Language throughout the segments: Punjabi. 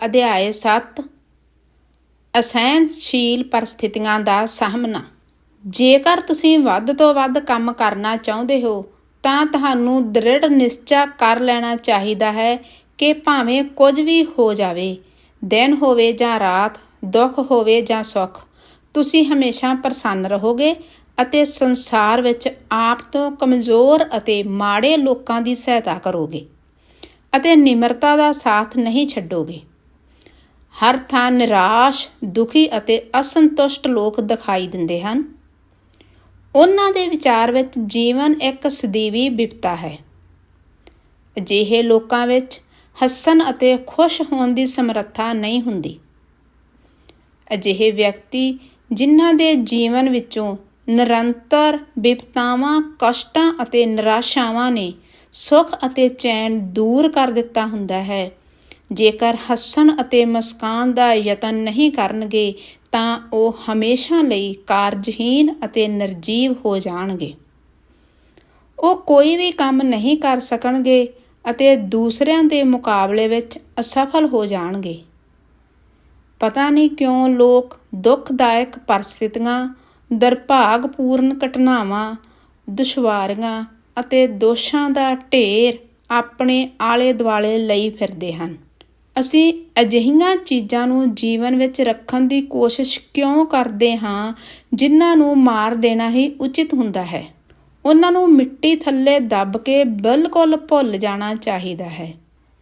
ਅਧਿਆਇ 7 ਅਸਹਿਣਸ਼ੀਲ ਪਰਿਸਥਿਤੀਆਂ ਦਾ ਸਾਹਮਣਾ। ਜੇਕਰ ਤੁਸੀਂ ਵੱਧ ਤੋਂ ਵੱਧ ਕੰਮ ਕਰਨਾ ਚਾਹੁੰਦੇ ਹੋ, ਤਾਂ ਤੁਹਾਨੂੰ ਦ੍ਰਿੜ ਨਿਸ਼ਚਾ ਕਰ ਲੈਣਾ ਚਾਹੀਦਾ ਹੈ ਕਿ ਭਾਵੇਂ ਕੁਝ ਵੀ ਹੋ ਜਾਵੇ, ਦਿਨ ਹੋਵੇ ਜਾਂ ਰਾਤ, ਦੁੱਖ ਹੋਵੇ ਜਾਂ ਸੁੱਖ, ਤੁਸੀਂ ਹਮੇਸ਼ਾ ਪ੍ਰਸੰਨ ਰਹੋਗੇ ਅਤੇ ਸੰਸਾਰ ਵਿੱਚ ਆਪ ਤੋਂ ਕਮਜ਼ੋਰ ਅਤੇ ਮਾੜੇ ਲੋਕਾਂ ਦੀ ਸਹਾਇਤਾ ਕਰੋਗੇ ਅਤੇ ਨਿਮਰਤਾ ਦਾ ਸਾਥ ਨਹੀਂ ਛੱਡੋਗੇ। ਹਰ ਥਾਂ ਨਿਰਾਸ਼, ਦੁਖੀ ਅਤੇ ਅਸੰਤੁਸ਼ਟ ਲੋਕ ਦਿਖਾਈ ਦਿੰਦੇ ਹਨ। ਉਹਨਾਂ ਦੇ ਵਿਚਾਰ ਵਿੱਚ ਜੀਵਨ ਇੱਕ ਸਦੀਵੀ ਵਿਪਤਾ ਹੈ। ਅਜਿਹੇ ਲੋਕਾਂ ਵਿੱਚ ਹੱਸਣ ਅਤੇ ਖੁਸ਼ ਹੋਣ ਦੀ ਸਮਰੱਥਾ ਨਹੀਂ ਹੁੰਦੀ। ਅਜਿਹੇ ਵਿਅਕਤੀ ਜਿਨ੍ਹਾਂ ਦੇ ਜੀਵਨ ਵਿੱਚੋਂ ਨਿਰੰਤਰ ਵਿਪਤਾਵਾਂ ਕਸ਼ਟਾਂ ਅਤੇ ਨਿਰਾਸ਼ਾਵਾਂ ਨੇ ਸੁੱਖ ਅਤੇ ਚੈਨ ਦੂਰ ਕਰ ਦਿੱਤਾ ਹੁੰਦਾ ਹੈ ਜੇਕਰ ਹੱਸਣ ਅਤੇ ਮੁਸਕਾਨ ਦਾ ਯਤਨ ਨਹੀਂ ਕਰਨਗੇ, ਤਾਂ ਉਹ ਹਮੇਸ਼ਾ ਲਈ ਕਾਰਜਹੀਨ ਅਤੇ ਨਿਰਜੀਵ ਹੋ ਜਾਣਗੇ। ਉਹ ਕੋਈ ਵੀ ਕੰਮ ਨਹੀਂ ਕਰ ਸਕਣਗੇ ਅਤੇ ਦੂਸਰਿਆਂ ਦੇ ਮੁਕਾਬਲੇ ਵਿੱਚ ਅਸਫਲ ਹੋ ਜਾਣਗੇ। ਪਤਾ ਨਹੀਂ ਕਿਉਂ ਲੋਕ ਦੁੱਖਦਾਇਕ ਪਰਿਸਥਿਤੀਆਂ, ਦਰਭਾਗਪੂਰਨ ਘਟਨਾਵਾਂ, ਦੁਸ਼ਵਾਰੀਆਂ ਅਤੇ ਦੋਸ਼ਾਂ ਦਾ ਢੇਰ ਆਪਣੇ ਆਲੇ ਦੁਆਲੇ ਲਈ ਫਿਰਦੇ ਹਨ। ਅਸੀਂ ਅਜਿਹੀਆਂ ਚੀਜ਼ਾਂ ਨੂੰ ਜੀਵਨ ਵਿੱਚ ਰੱਖਣ ਦੀ ਕੋਸ਼ਿਸ਼ ਕਿਉਂ ਕਰਦੇ ਹਾਂ, ਜਿਨ੍ਹਾਂ ਨੂੰ ਮਾਰ ਦੇਣਾ ਹੀ ਉਚਿਤ ਹੁੰਦਾ ਹੈ। ਉਹਨਾਂ ਨੂੰ ਮਿੱਟੀ ਥੱਲੇ ਦੱਬ ਕੇ ਬਿਲਕੁਲ ਭੁੱਲ ਜਾਣਾ ਚਾਹੀਦਾ ਹੈ।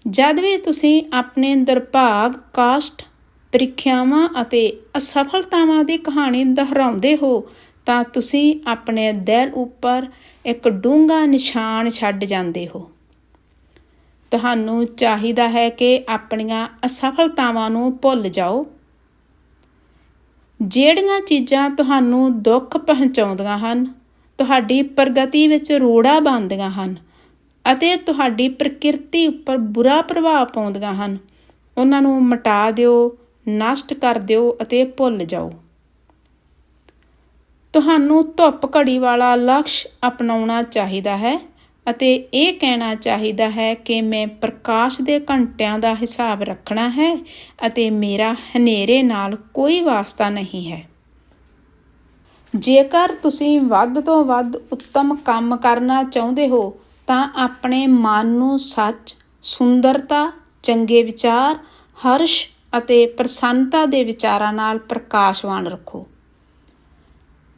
ਜਦ ਵੀ ਤੁਸੀਂ ਆਪਣੇ ਦੁਰਭਾਗ, ਕਾਸ਼ਟ, ਪ੍ਰੀਖਿਆਵਾਂ ਅਤੇ ਅਸਫਲਤਾਵਾਂ ਦੀ ਕਹਾਣੀ ਦੁਹਰਾਉਂਦੇ ਹੋ, ਤਾਂ ਤੁਸੀਂ ਆਪਣੇ ਦਿਲ ਉੱਪਰ ਇੱਕ ਡੂੰਘਾ ਨਿਸ਼ਾਨ ਛੱਡ ਜਾਂਦੇ ਹੋ। ਤੁਹਾਨੂੰ ਚਾਹੀਦਾ ਹੈ ਕਿ ਆਪਣੀਆਂ ਅਸਫਲਤਾਵਾਂ ਨੂੰ ਭੁੱਲ ਜਾਓ। ਜਿਹੜੀਆਂ ਚੀਜ਼ਾਂ ਤੁਹਾਨੂੰ ਦੁੱਖ ਪਹੁੰਚਾਉਂਦੀਆਂ ਹਨ, ਤੁਹਾਡੀ ਪ੍ਰਗਤੀ ਵਿੱਚ ਰੋੜਾ ਬਣਦੀਆਂ ਹਨ ਅਤੇ ਤੁਹਾਡੀ ਪ੍ਰਕਿਰਤੀ ਉੱਪਰ ਬੁਰਾ ਪ੍ਰਭਾਵ ਪਾਉਂਦੀਆਂ ਹਨ, ਉਹਨਾਂ ਨੂੰ ਮਿਟਾ ਦਿਓ, ਨਸ਼ਟ ਕਰ ਦਿਓ ਅਤੇ ਭੁੱਲ ਜਾਓ। ਤੁਹਾਨੂੰ ਧੁੱਪ ਘੜੀ ਵਾਲਾ ਲਕਸ਼ ਅਪਣਾਉਣਾ ਚਾਹੀਦਾ ਹੈ। ਅਤੇ ਇਹ ਕਹਿਣਾ ਚਾਹੀਦਾ ਹੈ ਕਿ ਮੈਂ ਪ੍ਰਕਾਸ਼ ਦੇ ਘੰਟਿਆਂ ਦਾ ਹਿਸਾਬ ਰੱਖਣਾ ਹੈ ਅਤੇ ਮੇਰਾ ਹਨੇਰੇ ਨਾਲ ਕੋਈ ਵਾਸਤਾ ਨਹੀਂ ਹੈ। ਜੇਕਰ ਤੁਸੀਂ ਵੱਧ ਤੋਂ ਵੱਧ ਉੱਤਮ ਕੰਮ ਕਰਨਾ ਚਾਹੁੰਦੇ ਹੋ, ਤਾਂ ਆਪਣੇ ਮਨ ਨੂੰ ਸੱਚ, ਸੁੰਦਰਤਾ, ਚੰਗੇ ਵਿਚਾਰ, ਹਰਸ਼ ਅਤੇ ਪ੍ਰਸੰਨਤਾ ਦੇ ਵਿਚਾਰਾਂ ਨਾਲ ਪ੍ਰਕਾਸ਼ਵਾਨ ਰੱਖੋ।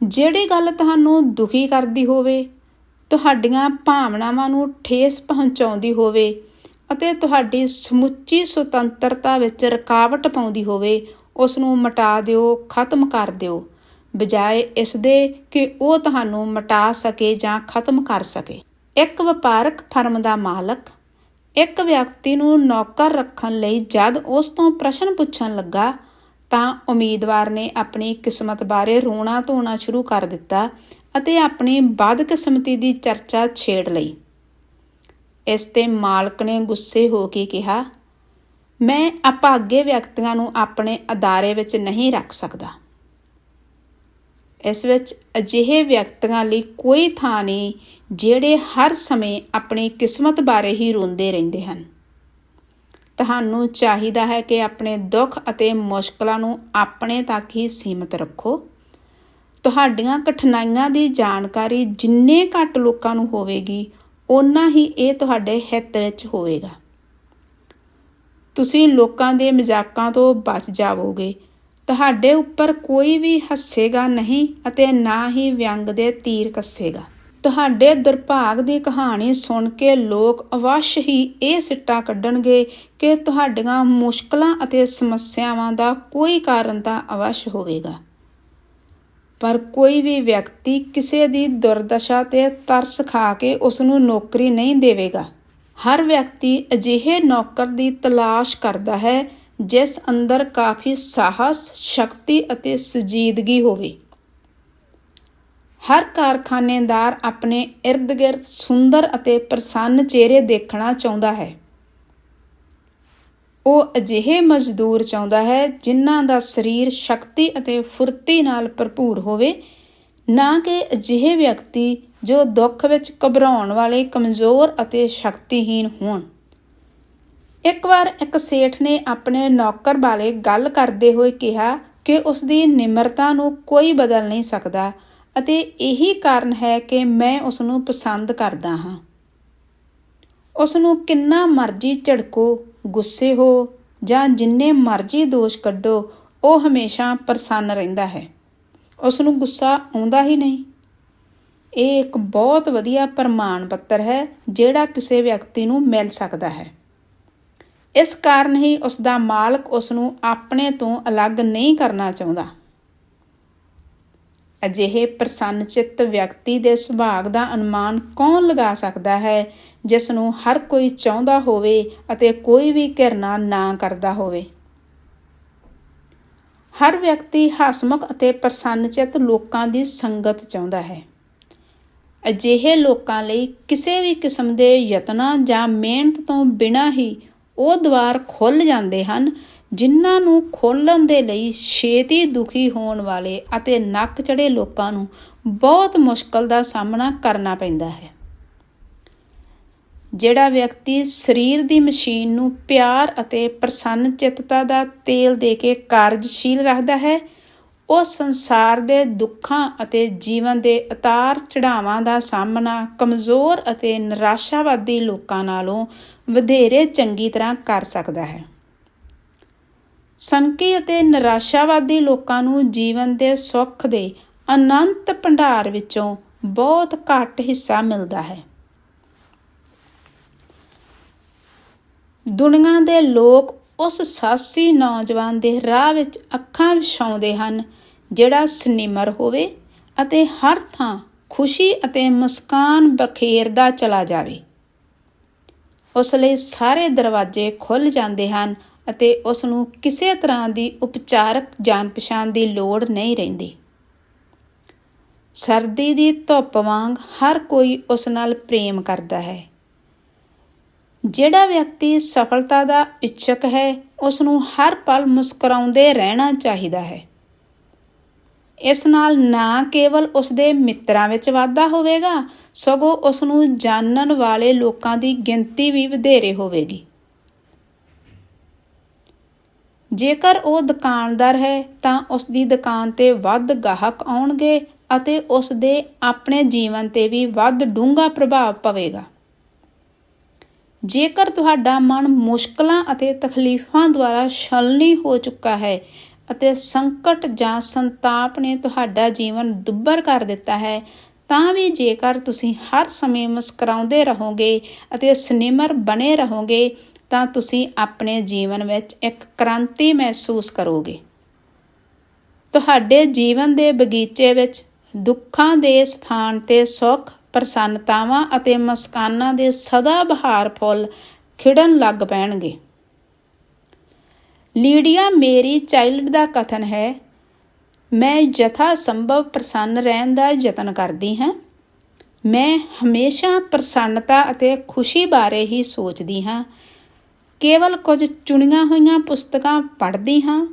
ਜਿਹੜੀ ਗੱਲ ਤੁਹਾਨੂੰ ਦੁਖੀ ਕਰਦੀ ਹੋਵੇ ਤੁਹਾਡੀਆਂ ਭਾਵਨਾਵਾਂ ਨੂੰ ਠੇਸ ਪਹੁੰਚਾਉਂਦੀ ਹੋਵੇ ਅਤੇ ਤੁਹਾਡੀ ਸਮੁੱਚੀ ਸੁਤੰਤਰਤਾ ਵਿੱਚ ਰੁਕਾਵਟ ਪਾਉਂਦੀ ਹੋਵੇ ਉਸ ਨੂੰ ਮਿਟਾ ਦਿਓ, ਖਤਮ ਕਰ ਦਿਓ। ਬਜਾਏ ਇਸ ਦੇ ਕਿ ਉਹ ਤੁਹਾਨੂੰ ਮਟਾ ਸਕੇ ਜਾਂ ਖਤਮ ਕਰ ਸਕੇ। ਇੱਕ ਵਪਾਰਕ ਫਰਮ ਦਾ ਮਾਲਕ, ਇੱਕ ਵਿਅਕਤੀ ਨੂੰ ਨੌਕਰ ਰੱਖਣ ਲਈ ਜਦ ਉਸ ਤੋਂ ਪ੍ਰਸ਼ਨ ਪੁੱਛਣ ਲੱਗਾ, ਤਾਂ ਉਮੀਦਵਾਰ ਨੇ ਆਪਣੀ ਕਿਸਮਤ ਬਾਰੇ ਰੋਣਾ ਧੋਣਾ ਸ਼ੁਰੂ ਕਰ ਦਿੱਤਾ ਅਤੇ ਆਪਣੀ ਬਦਕਿਸਮਤੀ ਦੀ ਚਰਚਾ ਛੇੜ ਲਈ। ਇਸ ਤੇ ਮਾਲਕ ਨੇ ਗੁੱਸੇ ਹੋ ਕੇ ਕਿਹਾ, ਮੈਂ ਅਭਾਗੇ ਵਿਅਕਤੀਆਂ ਨੂੰ ਆਪਣੇ ਅਦਾਰੇ ਵਿੱਚ ਨਹੀਂ ਰੱਖ ਸਕਦਾ। ਇਸ ਵਿੱਚ ਅਜਿਹੇ ਵਿਅਕਤੀਆਂ ਲਈ ਕੋਈ ਥਾਂ ਨਹੀਂ ਜਿਹੜੇ ਹਰ ਸਮੇਂ ਆਪਣੀ ਕਿਸਮਤ ਬਾਰੇ ਹੀ ਰੋਂਦੇ ਰਹਿੰਦੇ ਹਨ। ਤੁਹਾਨੂੰ ਚਾਹੀਦਾ ਹੈ ਕਿ ਆਪਣੇ ਦੁੱਖ ਅਤੇ ਮੁਸ਼ਕਲਾਂ ਨੂੰ ਆਪਣੇ ਤੱਕ ਹੀ ਸੀਮਿਤ ਰੱਖੋ। ਤੁਹਾਡੀਆਂ ਕਠਿਨਾਈਆਂ ਦੀ ਜਾਣਕਾਰੀ ਜਿੰਨੇ ਘੱਟ ਲੋਕਾਂ ਨੂੰ ਹੋਵੇਗੀ, ਓਨਾ ਹੀ ਇਹ ਤੁਹਾਡੇ ਹਿੱਤ ਵਿੱਚ ਹੋਵੇਗਾ। ਤੁਸੀਂ ਲੋਕਾਂ ਦੇ ਮਜ਼ਾਕਾਂ ਤੋਂ ਬਚ ਜਾਵੋਗੇ। ਤੁਹਾਡੇ ਉੱਪਰ ਕੋਈ ਵੀ ਹੱਸੇਗਾ ਨਹੀਂ ਅਤੇ ਨਾ ਹੀ ਵਿਅੰਗ ਦੇ ਤੀਰ ਕੱਸੇਗਾ। ਤੁਹਾਡੇ ਦੁਰਭਾਗ ਦੀ ਕਹਾਣੀ ਸੁਣ ਕੇ ਲੋਕ ਅਵਸ਼ ਹੀ ਇਹ ਸਿੱਟਾ ਕੱਢਣਗੇ ਕਿ ਤੁਹਾਡੀਆਂ ਮੁਸ਼ਕਲਾਂ ਅਤੇ ਸਮੱਸਿਆਵਾਂ ਦਾ ਕੋਈ ਕਾਰਨ ਤਾਂ ਅਵਸ਼ ਹੋਵੇਗਾ। ਪਰ ਕੋਈ ਵੀ ਵਿਅਕਤੀ ਕਿਸੇ ਦੀ ਦੁਰਦਸ਼ਾ ਤੇ ਤਰਸ ਖਾ ਕੇ ਉਸ ਨੂੰ ਨੌਕਰੀ ਨਹੀਂ ਦੇਵੇਗਾ। ਹਰ ਵਿਅਕਤੀ ਅਜਿਹੇ ਨੌਕਰ ਦੀ ਤਲਾਸ਼ ਕਰਦਾ ਹੈ, ਜਿਸ ਅੰਦਰ ਕਾਫੀ ਸਾਹਸ, ਸ਼ਕਤੀ ਅਤੇ ਸਜੀਦਗੀ ਹੋਵੇ। ਹਰ ਕਾਰਖਾਨੇਦਾਰ ਆਪਣੇ ird-gird ਸੁੰਦਰ ਅਤੇ ਪ੍ਰਸੰਨ ਚਿਹਰੇ ਦੇਖਣਾ ਚਾਹੁੰਦਾ ਹੈ। ਉਹ ਅਜਿਹੇ ਮਜ਼ਦੂਰ ਚਾਹੁੰਦਾ ਹੈ ਜਿਨ੍ਹਾਂ ਦਾ ਸਰੀਰ ਸ਼ਕਤੀ ਅਤੇ ਫੁਰਤੀ ਨਾਲ ਭਰਪੂਰ ਹੋਵੇ, ਨਾ ਕਿ ਅਜਿਹੇ ਵਿਅਕਤੀ ਜੋ ਦੁੱਖ ਵਿੱਚ ਘਬਰਾਉਣ ਵਾਲੇ ਕਮਜ਼ੋਰ ਅਤੇ ਸ਼ਕਤੀਹੀਨ ਹੋਣ। ਇੱਕ ਵਾਰ ਇੱਕ ਸੇਠ ਨੇ ਆਪਣੇ ਨੌਕਰ ਬਾਰੇ ਗੱਲ ਕਰਦੇ ਹੋਏ ਕਿਹਾ ਕਿ ਉਸ ਦੀ ਨਿਮਰਤਾ ਨੂੰ ਕੋਈ ਬਦਲ ਨਹੀਂ ਸਕਦਾ ਅਤੇ ਇਹੀ ਕਾਰਨ ਹੈ ਕਿ ਮੈਂ ਉਸ ਨੂੰ ਪਸੰਦ ਕਰਦਾ ਹਾਂ। ਉਸ ਨੂੰ ਕਿੰਨਾ ਮਰਜ਼ੀ ਝੜਕੋ ਗੁੱਸੇ ਹੋ ਜਾਂ ਜਿੰਨੇ ਮਰਜ਼ੀ ਦੋਸ਼ ਕੱਢੋ, ਉਹ ਹਮੇਸ਼ਾ ਪ੍ਰਸੰਨ ਰਹਿੰਦਾ ਹੈ। ਉਸ ਨੂੰ ਗੁੱਸਾ ਆਉਂਦਾ ਹੀ ਨਹੀਂ। ਇਹ ਇੱਕ ਬਹੁਤ ਵਧੀਆ ਪ੍ਰਮਾਣ ਪੱਤਰ ਹੈ, ਜਿਹੜਾ ਕਿਸੇ ਵਿਅਕਤੀ ਨੂੰ ਮਿਲ ਸਕਦਾ ਹੈ। ਇਸ ਕਾਰਨ ਹੀ ਉਸ ਦਾ ਮਾਲਕ ਉਸ ਨੂੰ ਆਪਣੇ ਤੋਂ ਅਲੱਗ ਨਹੀਂ ਕਰਨਾ ਚਾਹੁੰਦਾ। ਅਜਿਹੇ ਪ੍ਰਸੰਨਚਿੱਤ ਵਿਅਕਤੀ ਦੇ ਸੁਭਾਗ ਦਾ ਅਨੁਮਾਨ ਕੌਣ ਲਗਾ ਸਕਦਾ ਹੈ ਜਿਸ ਨੂੰ ਹਰ ਕੋਈ ਚਾਹੁੰਦਾ ਹੋਵੇ ਅਤੇ ਕੋਈ ਵੀ ਘਿਰਨਾ ਨਾ ਕਰਦਾ ਹੋਵੇ? ਹਰ ਵਿਅਕਤੀ ਹਸਮੁਖ ਅਤੇ ਪ੍ਰਸੰਨਚਿੱਤ ਲੋਕਾਂ ਦੀ ਸੰਗਤ ਚਾਹੁੰਦਾ ਹੈ। ਅਜਿਹੇ ਲੋਕਾਂ ਲਈ ਕਿਸੇ ਵੀ ਕਿਸਮ ਦੇ ਯਤਨਾਂ ਜਾਂ ਮਿਹਨਤ ਤੋਂ ਬਿਨਾਂ ਹੀ ਉਹ ਦਵਾਰ ਖੁੱਲ ਜਾਂਦੇ ਹਨ ਜਿਨ੍ਹਾਂ ਨੂੰ ਖੋਲਣ ਦੇ ਲਈ ਛੇਤੀ ਦੁਖੀ ਹੋਣ ਵਾਲੇ ਅਤੇ ਨੱਕ ਚੜੇ ਲੋਕਾਂ ਨੂੰ ਬਹੁਤ ਮੁਸ਼ਕਲ ਦਾ ਸਾਹਮਣਾ ਕਰਨਾ ਪੈਂਦਾ ਹੈ। ਜਿਹੜਾ ਵਿਅਕਤੀ ਸਰੀਰ ਦੀ ਮਸ਼ੀਨ ਨੂੰ ਪਿਆਰ ਅਤੇ ਪ੍ਰਸੰਨ ਚਿੱਤਤਾ ਦਾ ਤੇਲ ਦੇ ਕੇ ਕਾਰਜਸ਼ੀਲ ਰੱਖਦਾ ਹੈ, ਉਹ ਸੰਸਾਰ ਦੇ ਦੁੱਖਾਂ ਅਤੇ ਜੀਵਨ ਦੇ ਉਤਾਰ ਚੜਾਵਾਂ ਦਾ ਸਾਹਮਣਾ ਕਮਜ਼ੋਰ ਅਤੇ ਨਿਰਾਸ਼ਾਵਾਦੀ ਲੋਕਾਂ ਨਾਲੋਂ ਵਧੇਰੇ ਚੰਗੀ ਤਰ੍ਹਾਂ ਕਰ ਸਕਦਾ ਹੈ। ਸੰਕੀ ਅਤੇ ਨਿਰਾਸ਼ਾਵਾਦੀ ਲੋਕਾਂ ਨੂੰ ਜੀਵਨ ਦੇ ਸੁੱਖ ਦੇ ਅਨੰਤ ਭੰਡਾਰ ਵਿੱਚੋਂ ਬਹੁਤ ਘੱਟ ਹਿੱਸਾ ਮਿਲਦਾ ਹੈ। ਦੁਨੀਆ ਦੇ ਲੋਕ ਉਸ ਸਾਸੀ ਨੌਜਵਾਨ ਦੇ ਰਾਹ ਵਿੱਚ ਅੱਖਾਂ ਵਿਛਾਉਂਦੇ ਹਨ, ਜਿਹੜਾ ਸਨਿਮਰ ਹੋਵੇ ਅਤੇ ਹਰ ਥਾਂ ਖੁਸ਼ੀ ਅਤੇ ਮੁਸਕਾਨ ਬਖੇਰਦਾ ਚਲਾ ਜਾਵੇ। ਉਸ ਲਈ ਸਾਰੇ ਦਰਵਾਜ਼ੇ ਖੁੱਲ ਜਾਂਦੇ ਹਨ ਅਤੇ ਉਸ ਨੂੰ ਕਿਸੇ ਤਰ੍ਹਾਂ ਦੀ ਉਪਚਾਰਕ ਜਾਣ ਪਛਾਣ ਦੀ ਲੋੜ ਨਹੀਂ ਰਹਿੰਦੀ। ਸਰਦੀ ਦੀ ਧੁੱਪ ਵਾਂਗ ਹਰ ਕੋਈ ਉਸ ਨਾਲ ਪ੍ਰੇਮ ਕਰਦਾ ਹੈ। ਜਿਹੜਾ ਵਿਅਕਤੀ ਸਫਲਤਾ ਦਾ ਇੱਛਕ ਹੈ ਉਸ ਨੂੰ ਹਰ ਪਲ ਮੁਸਕਰਾਉਂਦੇ ਰਹਿਣਾ ਚਾਹੀਦਾ ਹੈ। ਇਸ ਨਾਲ ਨਾ ਕੇਵਲ ਉਸ ਦੇ ਮਿੱਤਰਾਂ ਵਿੱਚ ਵਾਧਾ ਹੋਵੇਗਾ, ਸਗੋਂ ਉਸ ਨੂੰ ਜਾਣਨ ਵਾਲੇ ਲੋਕਾਂ ਦੀ ਗਿਣਤੀ ਵੀ ਵਧੇਰੇ ਹੋਵੇਗੀ। ਜੇਕਰ ਉਹ ਦੁਕਾਨਦਾਰ ਹੈ ਤਾਂ ਉਸ ਦੀ ਦੁਕਾਨ ਤੇ ਵੱਧ ਗਾਹਕ ਆਉਣਗੇ ਅਤੇ ਉਸ ਦੇ ਆਪਣੇ ਜੀਵਨ ਤੇ ਵੀ ਵੱਧ ਡੂੰਘਾ ਪ੍ਰਭਾਵ ਪਵੇਗਾ। ਜੇਕਰ ਤੁਹਾਡਾ ਮਨ ਮੁਸ਼ਕਲਾਂ ਅਤੇ ਤਕਲੀਫਾਂ ਦੁਆਰਾ ਛਲਨੀ ਹੋ ਚੁੱਕਾ ਹੈ ਅਤੇ ਸੰਕਟ ਜਾਂ ਸੰਤਾਪ ਨੇ ਤੁਹਾਡਾ ਜੀਵਨ ਦੁੱਬਰ ਕਰ ਦਿੱਤਾ ਹੈ, ਤਾਂ ਵੀ ਜੇਕਰ ਤੁਸੀਂ ਹਰ ਸਮੇਂ ਮੁਸਕਰਾਉਂਦੇ ਰਹੋਗੇ ਅਤੇ ਸਨੇਮਰ ਬਣੇ ਰਹੋਗੇ ਤਾਂ ਤੁਸੀਂ ਆਪਣੇ ਜੀਵਨ ਵਿੱਚ ਇੱਕ ਕ੍ਰਾਂਤੀ ਮਹਿਸੂਸ ਕਰੋਗੇ। ਤੁਹਾਡੇ ਜੀਵਨ ਦੇ ਬਗੀਚੇ ਵਿੱਚ ਦੁੱਖਾਂ ਦੇ ਸਥਾਨ ਤੇ ਸੁੱਖ, ਪ੍ਰਸੰਨਤਾਵਾਂ ਅਤੇ ਮਸਕਾਨਾਂ ਦੇ ਸਦਾ ਬਹਾਰ ਫੁੱਲ ਖਿੜਨ ਲੱਗ ਪੈਣਗੇ। ਲੀਡੀਆ, ਮੇਰੀ ਚਾਈਲਡ ਦਾ ਕਥਨ ਹੈ, ਮੈਂ ਯਥਾ ਸੰਭਵ ਪ੍ਰਸੰਨ ਰਹਿਣ ਦਾ ਯਤਨ ਕਰਦੀ ਹਾਂ। ਮੈਂ ਹਮੇਸ਼ਾ ਪ੍ਰਸੰਨਤਾ ਅਤੇ ਖੁਸ਼ੀ ਬਾਰੇ ਹੀ ਸੋਚਦੀ ਹਾਂ। ਕੇਵਲ ਕੁਝ ਚੁਣੀਆਂ ਹੋਈਆਂ ਪੁਸਤਕਾਂ ਪੜ੍ਹਦੀ ਹਾਂ।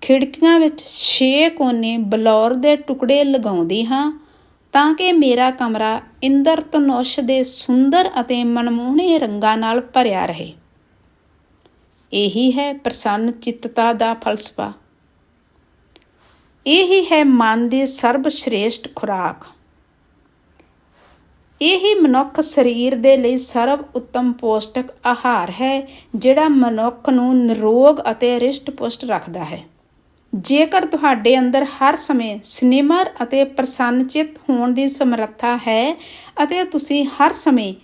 ਖਿੜਕੀਆਂ ਵਿੱਚ ਛੇ ਕੋਨੇ ਬਲੌਰ ਦੇ ਟੁਕੜੇ ਲਗਾਉਂਦੀ ਹਾਂ ਤਾਂ ਕਿ ਮੇਰਾ ਕਮਰਾ ਇੰਦਰ ਤਨੁਸ਼ ਦੇ ਸੁੰਦਰ ਅਤੇ ਮਨਮੋਹਣੇ ਰੰਗਾਂ ਨਾਲ ਭਰਿਆ ਰਹੇ। ਇਹੀ ਹੈ ਪ੍ਰਸੰਨ ਚਿੱਤਤਾ ਦਾ ਫਲਸਫਾ। ਇਹੀ ਹੈ ਮਨ ਦੀ ਸਰਬ ਸ਼੍ਰੇਸ਼ਟ ਖੁਰਾਕ। ਇਹੀ ਮਨੁੱਖ ਸਰੀਰ ਦੇ ਲਈ ਸਰਵ ਉੱਤਮ ਪੌਸ਼ਟਿਕ ਆਹਾਰ ਹੈ, ਜਿਹੜਾ ਮਨੁੱਖ ਨੂੰ ਨਿਰੋਗ ਅਤੇ ਰਿਸ਼ਟ-ਪੁਸ਼ਟ ਰੱਖਦਾ ਹੈ। ਜੇਕਰ ਤੁਹਾਡੇ ਅੰਦਰ ਹਰ ਸਮੇਂ ਸਨੇਮਰ ਅਤੇ ਪ੍ਰਸੰਨਚਿਤ ਹੋਣ ਦੀ ਸਮਰੱਥਾ ਹੈ ਅਤੇ ਤੁਸੀਂ ਹਰ ਸਮੇਂ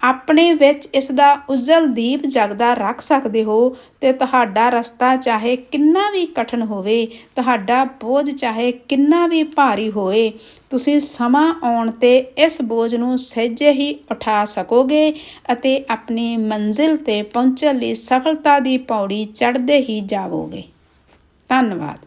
ਆਪਣੇ ਵਿੱਚ ਇਸ ਦਾ ਉਜਲ ਦੀਪ ਜਗਦਾ ਰੱਖ ਸਕਦੇ ਹੋ ਤੇ ਤੁਹਾਡਾ ਰਸਤਾ ਚਾਹੇ ਕਿੰਨਾ ਵੀ ਕਠਨ ਹੋਵੇ, ਤੁਹਾਡਾ ਬੋਝ ਚਾਹੇ ਕਿੰਨਾ ਵੀ ਭਾਰੀ ਹੋਏ ਤੁਸੀਂ ਸਮਾਂ ਆਉਣ ਤੇ ਇਸ ਬੋਝ ਨੂੰ ਸਹਿਜੇ ਹੀ ਉਠਾ ਸਕੋਗੇ ਅਤੇ ਆਪਣੀ ਮੰਜ਼ਿਲ ਤੇ ਪਹੁੰਚਣ ਲਈ ਸਫਲਤਾ ਦੀ ਪੌੜੀ ਚੜ੍ਹਦੇ ਹੀ ਜਾਵੋਗੇ। ਧੰਨਵਾਦ।